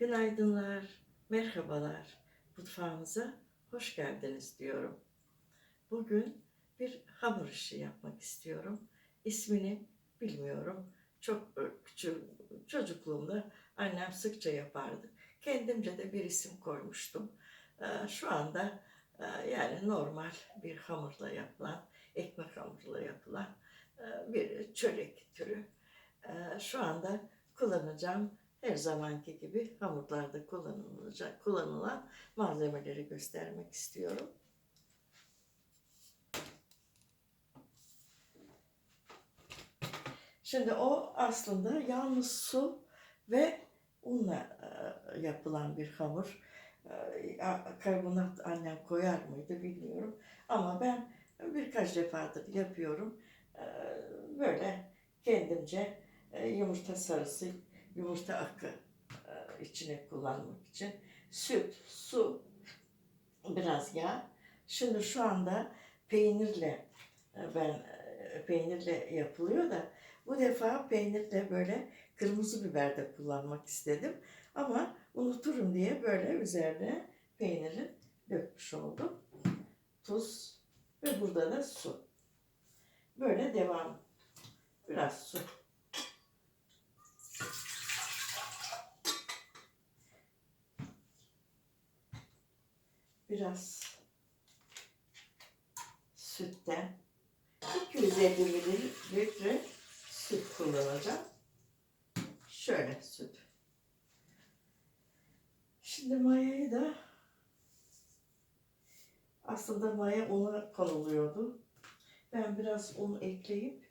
Günaydınlar, merhabalar. Mutfağımıza hoş geldiniz diyorum. Bugün bir hamur işi yapmak istiyorum. İsmini bilmiyorum. Çok e, küçük çocukluğumda annem sıkça yapardı. Kendimce de bir isim koymuştum. Ee, Şu anda e, yani normal bir hamurla yapılan, ekmek hamurla yapılan e, bir çörek türü. Şu anda kullanacağım her zamanki gibi hamurlarda kullanılacak, kullanılan malzemeleri göstermek istiyorum. Şimdi o aslında yalnız su ve unla e, yapılan bir hamur. E, Karbonat annem koyar mıydı bilmiyorum. Ama ben birkaç defadır yapıyorum. E, Böyle kendimce yumurta sarısı, yumurta akı e, içine kullanmak için süt, su, biraz yağ. Şimdi şu anda peynirle e, ben e, peynirle yapılıyor da bu defa peynirle böyle kırmızı biber de kullanmak istedim. Ama unuturum diye böyle üzerine peyniri dökmüş oldum. Tuz ve burada da su. Böyle devam. Biraz su. Biraz sütten 250 mililitre süt kullanacağım. Şöyle süt. Şimdi mayayı da aslında maya una konuluyordu. Ben biraz un ekleyip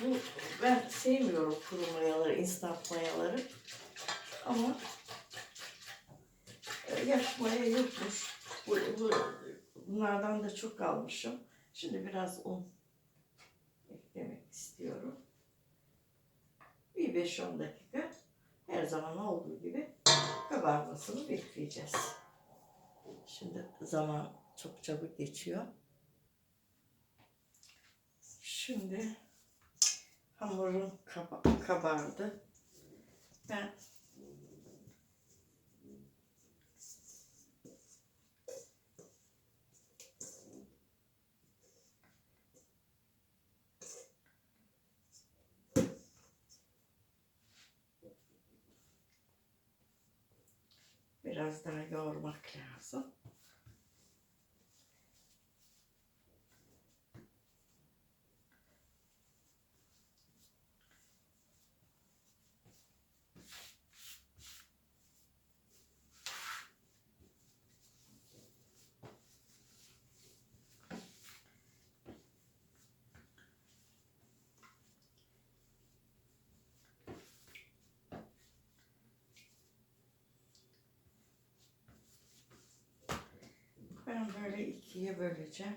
bu ben sevmiyorum kuru mayaları, instant mayaları. Ama e, yaş maya yokmuş. Bu, bu, bunlardan da çok almışım. Şimdi biraz un eklemek istiyorum. Bir 5-10 dakika her zaman olduğu gibi kabarmasını bekleyeceğiz. Şimdi zaman çok çabuk geçiyor. Şimdi hamurum kaba- kabardı. Ben biraz daha yoğurmak lazım. Ben böyle ikiye böleceğim.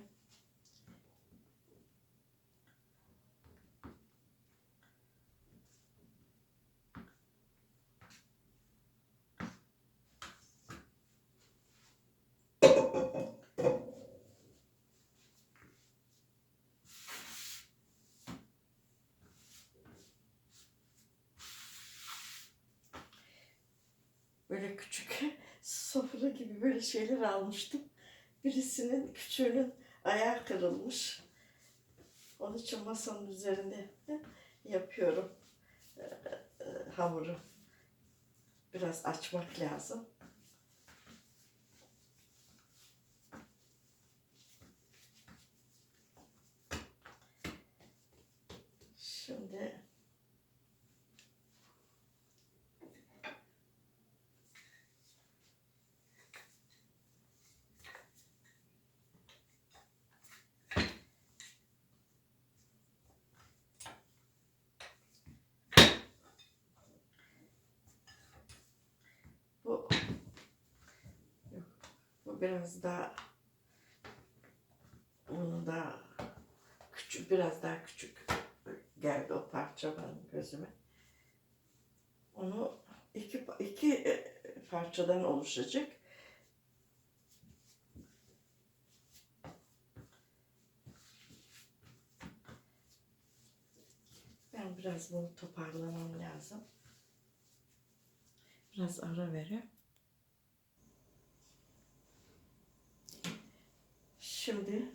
Böyle küçük sofra gibi böyle şeyler almıştım. Birisinin küçüğünün ayağı kırılmış. Onun için masanın üzerinde yapıyorum e, e, hamuru. Biraz açmak lazım. Şimdi bu yok, biraz daha bunu da küçük biraz daha küçük geldi o parça benim gözüme. Onu iki iki e, parçadan oluşacak. Ben biraz bunu toparlamam lazım. Biraz ara vereyim. Şimdi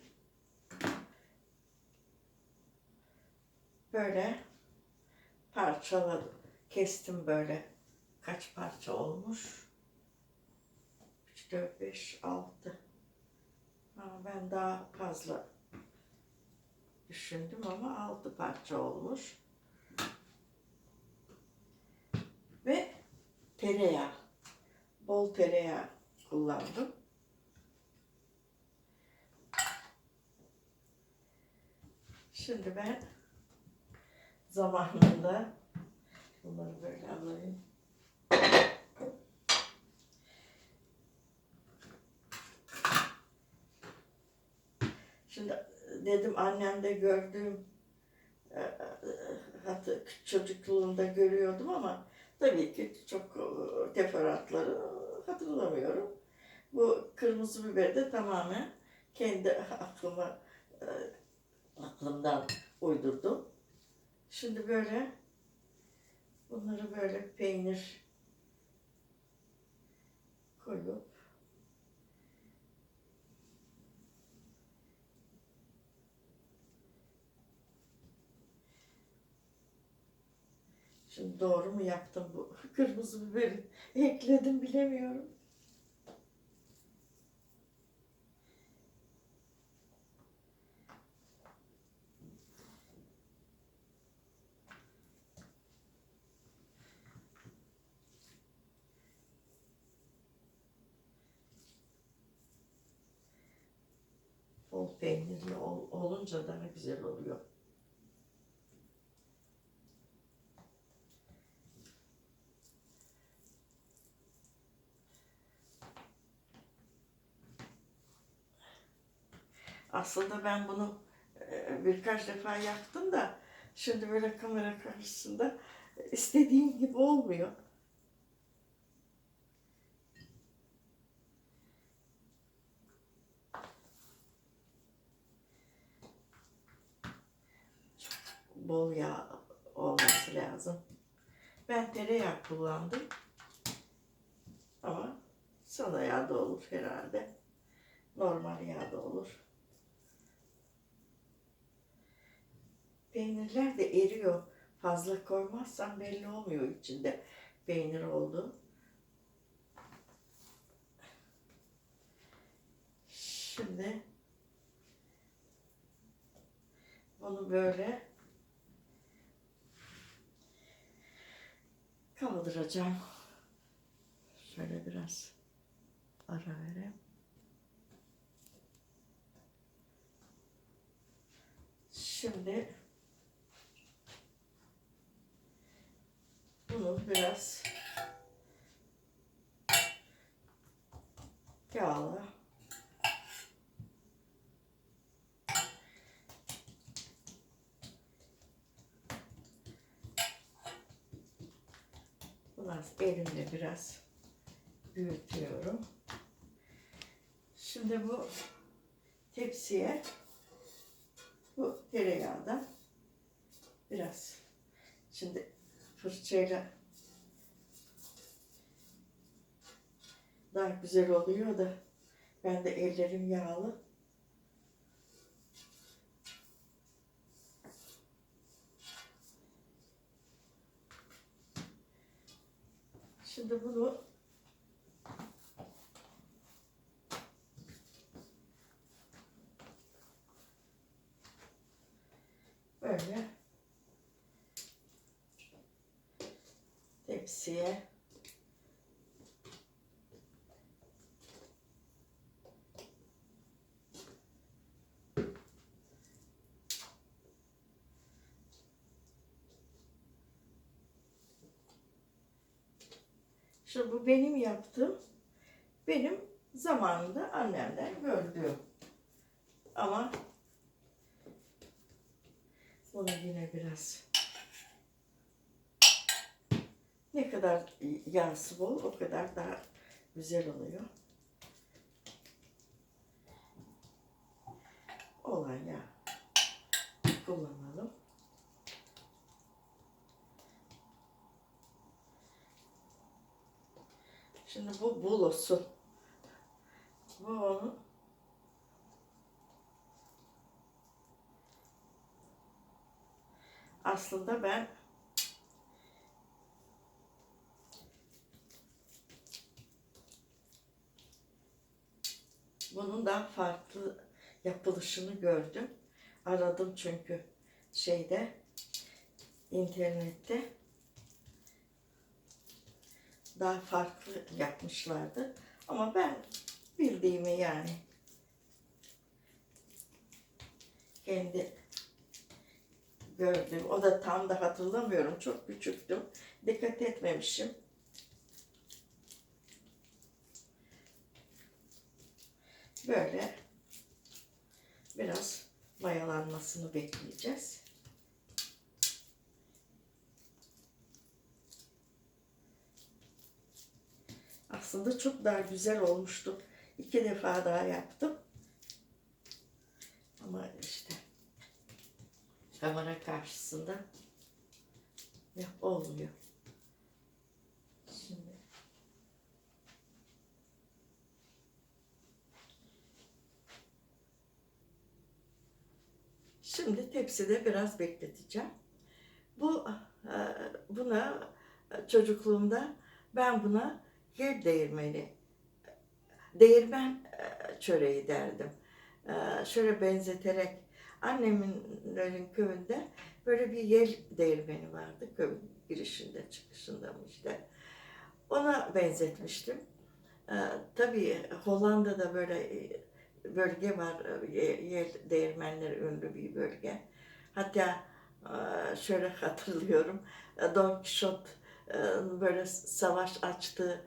böyle parçaladım. Kestim böyle. Kaç parça olmuş? 3, 4, 5, 6. Ama ben daha fazla düşündüm ama 6 parça olmuş. Ve tereyağı. Bol tereyağı kullandım. Şimdi ben zamanında bunları böyle alayım. Şimdi dedim annemde gördüğüm e, e, hatı çocukluğumda görüyordum ama tabii ki çok e, teferruatları hatırlamıyorum. Bu kırmızı biberi de tamamen kendi aklıma e, aklımdan uydurdum. Şimdi böyle bunları böyle peynir koyup Şimdi doğru mu yaptım bu kırmızı biberi ekledim bilemiyorum. Peynirli ol- olunca daha güzel oluyor. Aslında ben bunu e, birkaç defa yaptım da şimdi böyle kamera karşısında istediğim gibi olmuyor. Bol yağ olması lazım. Ben tereyağı kullandım. Ama sana yağ da olur herhalde. Normal yağ da olur. Peynirler de eriyor. Fazla koymazsan belli olmuyor içinde peynir oldu. Şimdi bunu böyle kaldıracağım. Şöyle biraz ara vereyim. Şimdi bunu biraz biraz elimle biraz büyütüyorum. Şimdi bu tepsiye bu tereyağdan biraz şimdi fırçayla daha güzel oluyor da ben de ellerim yağlı. Şimdi bunu böyle tepsiye Şimdi bu benim yaptığım, benim zamanında annemden gördüğüm. Ama bunu yine biraz ne kadar yağsı bol o kadar daha güzel oluyor. Olan yağ kullanalım. Şimdi bu bulosu. Bu onun aslında ben bunun daha farklı yapılışını gördüm. Aradım çünkü şeyde internette daha farklı yapmışlardı. Ama ben bildiğimi yani kendi gördüm. O da tam da hatırlamıyorum. Çok küçüktüm. Dikkat etmemişim. Böyle biraz mayalanmasını bekleyeceğiz. Aslında çok daha güzel olmuştu. İki defa daha yaptım. Ama işte kamera karşısında yap olmuyor. Şimdi Şimdi tepside biraz bekleteceğim. Bu e, buna çocukluğumda ben buna yer değirmeni, değirmen e, çöreği derdim. E, Şöyle benzeterek annemin köyünde böyle bir yel değirmeni vardı köyün girişinde çıkışında işte. Ona benzetmiştim. E, Tabii Hollanda'da böyle bölge var, yel değirmenleri ünlü bir bölge. Hatta şöyle hatırlıyorum, Don Quixote böyle savaş açtığı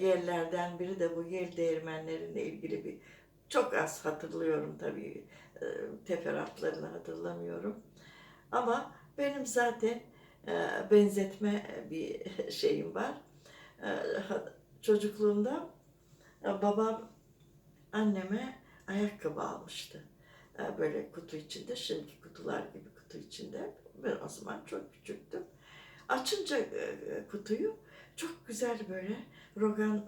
yerlerden biri de bu yel değirmenleriyle ilgili bir çok az hatırlıyorum tabii teferruatlarını hatırlamıyorum. Ama benim zaten benzetme bir şeyim var. Çocukluğumda babam anneme ayakkabı almıştı. Böyle kutu içinde, şimdiki kutular gibi kutu içinde. Ben o zaman çok küçüktüm. Açınca kutuyu çok güzel böyle rogan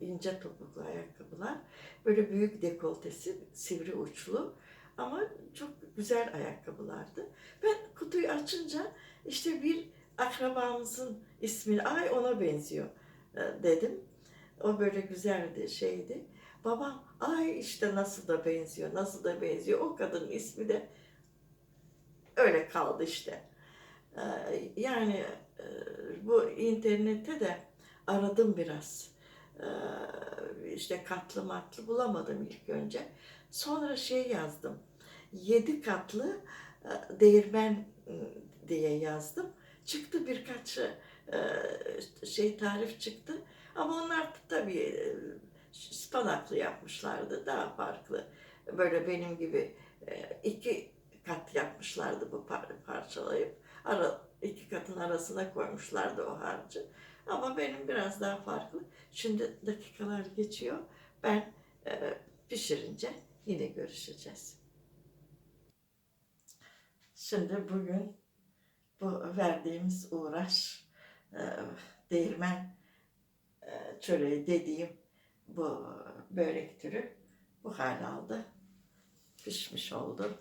ince topuklu ayakkabılar. Böyle büyük dekoltesi, sivri uçlu ama çok güzel ayakkabılardı. Ben kutuyu açınca işte bir akrabamızın ismini, ay ona benziyor dedim. O böyle güzeldi şeydi. Babam ay işte nasıl da benziyor, nasıl da benziyor. O kadının ismi de öyle kaldı işte. Yani bu internette de aradım biraz. İşte katlı matlı bulamadım ilk önce. Sonra şey yazdım. Yedi katlı değirmen diye yazdım. Çıktı birkaç şey tarif çıktı. Ama onlar tabii spanaklı yapmışlardı. Daha farklı. Böyle benim gibi iki kat yapmışlardı bu parçalayıp. Ara, iki katın arasına koymuşlardı o harcı. Ama benim biraz daha farklı. Şimdi dakikalar geçiyor. Ben e, pişirince yine görüşeceğiz. Şimdi bugün bu verdiğimiz uğraş e, değirmen e, çöreği dediğim bu börek türü bu hal aldı. Pişmiş oldu.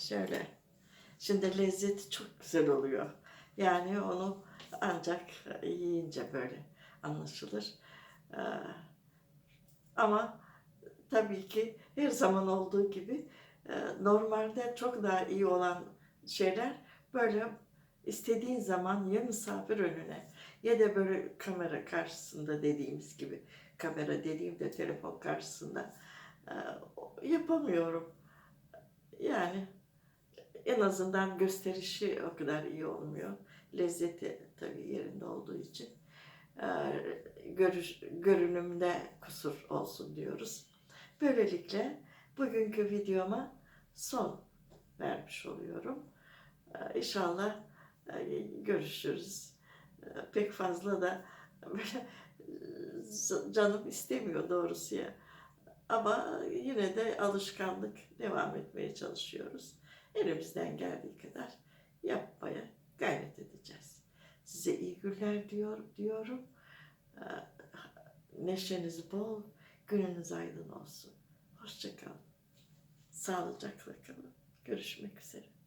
Şöyle. Şimdi lezzeti çok güzel oluyor. Yani onu ancak yiyince böyle anlaşılır. Ee, ama tabii ki her zaman olduğu gibi e, normalde çok daha iyi olan şeyler böyle istediğin zaman ya misafir önüne ya da böyle kamera karşısında dediğimiz gibi kamera dediğimde telefon karşısında e, yapamıyorum. Yani en azından gösterişi o kadar iyi olmuyor. Lezzeti tabii yerinde olduğu için e, görüş, görünümde kusur olsun diyoruz. Böylelikle bugünkü videoma son vermiş oluyorum. E, inşallah e, görüşürüz. Pek fazla da böyle canım istemiyor doğrusu ya. Ama yine de alışkanlık devam etmeye çalışıyoruz elimizden geldiği kadar yapmaya gayret edeceğiz. Size iyi teşekkürler diyor, diyorum. Ee, Neşeniz bol, gününüz aydın olsun. Hoşçakalın. Sağlıcakla kalın. Görüşmek üzere.